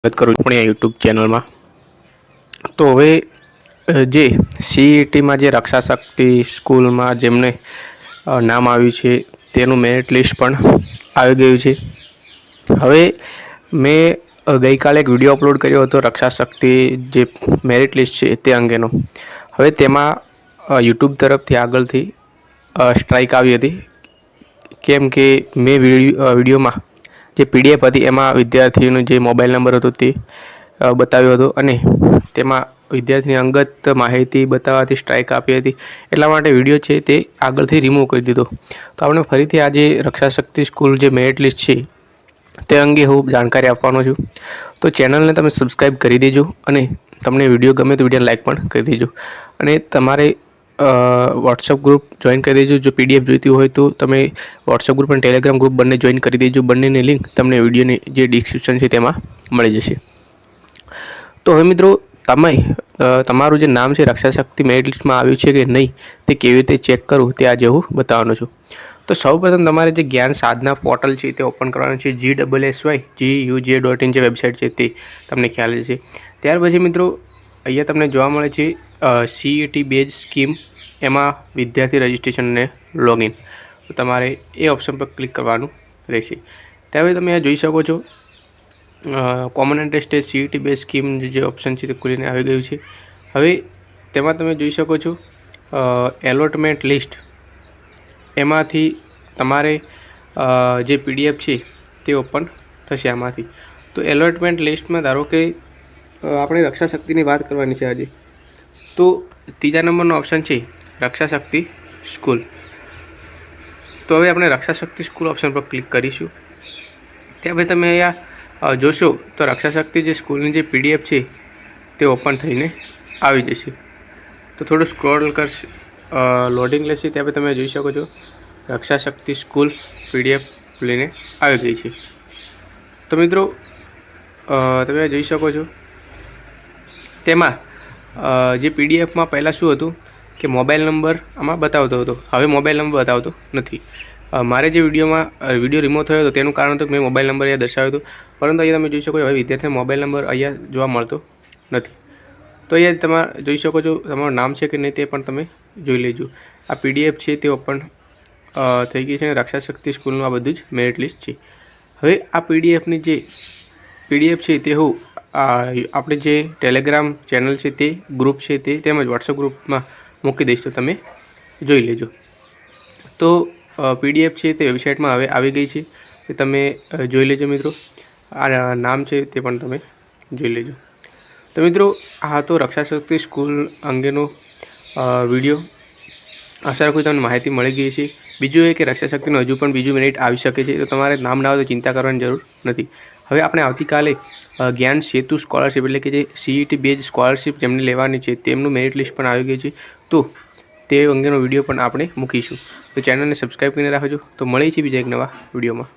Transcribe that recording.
સ્વાગત કરું છું પણ યુટ્યુબ ચેનલમાં તો હવે જે સીઈટીમાં જે રક્ષા શક્તિ સ્કૂલમાં જેમને નામ આવ્યું છે, તેનું મેરિટ લિસ્ટ પણ આવી ગયું છે. હવે મેં ગઈકાલે એક વીડિયો અપલોડ કર્યો હતો રક્ષા શક્તિ જે મેરિટ લિસ્ટ છે તે અંગેનો. હવે તેમાં યુટ્યુબ તરફથી આગળથી સ્ટ્રાઇક આવી હતી. કેમ કે મેં વીડિયો વિડીયોમાં જે પીડીએફ હતી, એમાં વિદ્યાર્થીનું જે મોબાઈલ નંબર હતો તે બતાવ્યો હતો અને તેમાં વિદ્યાર્થીની અંગત માહિતી બતાવવાથી સ્ટ્રાઇક આપી હતી. એટલા માટે વીડિયો છે તે આગળથી રિમૂવ કરી દીધો. તો આપણે ફરીથી આજે રક્ષા શક્તિ સ્કૂલ જે મેરિટ લિસ્ટ છે, તે અંગે હું જાણકારી આપવાનો છું. તો ચેનલને તમે સબસ્ક્રાઈબ કરી દેજો અને તમને વીડિયો ગમે તો વીડિયો લાઇક પણ કરી દેજો. અને તમારે વોટ્સઅપ ગ્રુપ જોઈન કરી દેજો. જો પીડીએફ જોઈતી હોય તો તમે વોટ્સઅપ ગ્રુપ અને ટેલિગ્રામ ગ્રુપ બંને જોઈન કરી દેજો. બંનેની લિંક તમને વિડીયોની જે ડિસ્ક્રિપ્શન છે તેમાં મળી જશે. તો હવે મિત્રો તમે તમારું જે નામ છે, રક્ષાશક્તિ મેરિટ લિસ્ટમાં આવ્યું છે કે નહીં, તે કેવી રીતે ચેક કરવું તે આજે હું બતાવવાનો છું. તો સૌપ્રથમ તમારે જે જ્ઞાન સાધના પોર્ટલ છે તે ઓપન કરવાનું છે. G double S Y G U J dot in જે વેબસાઇટ છે તે તમને ખ્યાલ છે ત્યાર પછી મિત્રો અહીંયા તમને જોવા મળે છે સીઈટી બેઝ સ્કીમ એમાં વિદ્યાર્થી રજિસ્ટ્રેશન અને લોગિન તો તમારે એ ઓપ્શન પર ક્લિક કરવાનું રહેશે. ત્યારે તમે આ જોઈ શકો છો common interest CET base scheme જે ઓપ્શન છે તે ખુલીને આવી ગયું છે. હવે તેમાં તમે જોઈ શકો છો એલોટમેન્ટ લિસ્ટ એમાંથી તમારે જે પીડીએફ છે તે ઓપન થશે આમાંથી. તો એલોટમેન્ટ લિસ્ટમાં ધારો કે આપણે રક્ષા શક્તિની વાત કરવાની છે આજે. તો ત્રીજા નંબરનો ઓપ્શન છે રક્ષા શક્તિ સ્કૂલ તો હવે આપણે રક્ષા શક્તિ સ્કૂલ ઓપ્શન પર ક્લિક કરીશું. ત્યાં પછી તમે અહીંયા જોશો તો રક્ષા શક્તિ જે સ્કૂલની જે પીડીએફ છે તે ઓપન થઈને આવી જશે. તો થોડું સ્ક્રોલ કરશે લોડિંગ લેશે ત્યાં પછી તમે જોઈ શકો છો. રક્ષા શક્તિ સ્કૂલ પીડીએફ લઈને આવી ગઈ છે. તો મિત્રો તમે જોઈ શકો છો તેમાં જે પીડીએફમાં પહેલાં શું હતું કે મોબાઈલ નંબર આમાં બતાવતો હતો. હવે મોબાઈલ નંબર બતાવતો નથી. મારે જે વિડીયોમાં વીડિયો રિમૂવ થયો હતો તેનું કારણ હતું કે મેં મોબાઈલ નંબર અહીંયા દર્શાવ્યો હતો. પરંતુ અહીંયા તમે જોઈ શકો હવે વિદ્યાર્થીને મોબાઈલ નંબર અહીંયા જોવા મળતો નથી. તો અહીંયા તમે જોઈ શકો છો તમારું નામ છે કે નહીં તે પણ તમે જોઈ લેજો. આ પીડીએફ છે તે ઓપન થઈ ગઈ છે અને રક્ષા શક્તિ સ્કૂલનું આ બધું જ મેરિટ લિસ્ટ છે. હવે આ પીડીએફની જે પીડીએફ છે તે હું આપણે જે ટેલિગ્રામ ચેનલ છે તે ગ્રુપ છે તે તેમજ વોટ્સઅપ ગ્રુપમાં મૂકી દઈશ તો તમે જોઈ લેજો. તો પીડીએફ છે તે વેબસાઇટમાં હવે આવી ગઈ છે. તે તમે જોઈ લેજો મિત્રો. આ નામ છે તે પણ તમે જોઈ લેજો. તો મિત્રો, આ તો રક્ષા શક્તિ સ્કૂલ અંગેનો વીડિયો. આશા રાખું તમને માહિતી મળી ગઈ છે બીજું એ કે રક્ષા શક્તિનું હજુ પણ બીજું મિનિટ આવી શકે છે. તો તમારે નામ ના આવે તો ચિંતા કરવાની જરૂર નથી. હવે આપણે આવતીકાલે જ્ઞાન સેતુ સ્કોલરશિપ એટલે કે જે સીઈટી બેઝ સ્કોલરશિપ જેમને લેવાની છે, તેમનું મેરિટ લિસ્ટ પણ આવી ગયું છે. તો તે અંગેનો વીડિયો પણ આપણે મૂકીશું. તો ચેનલને સબસ્ક્રાઈબ કરીને રાખજો. તો મળીએ છીએ બીજા એક નવા વિડીયોમાં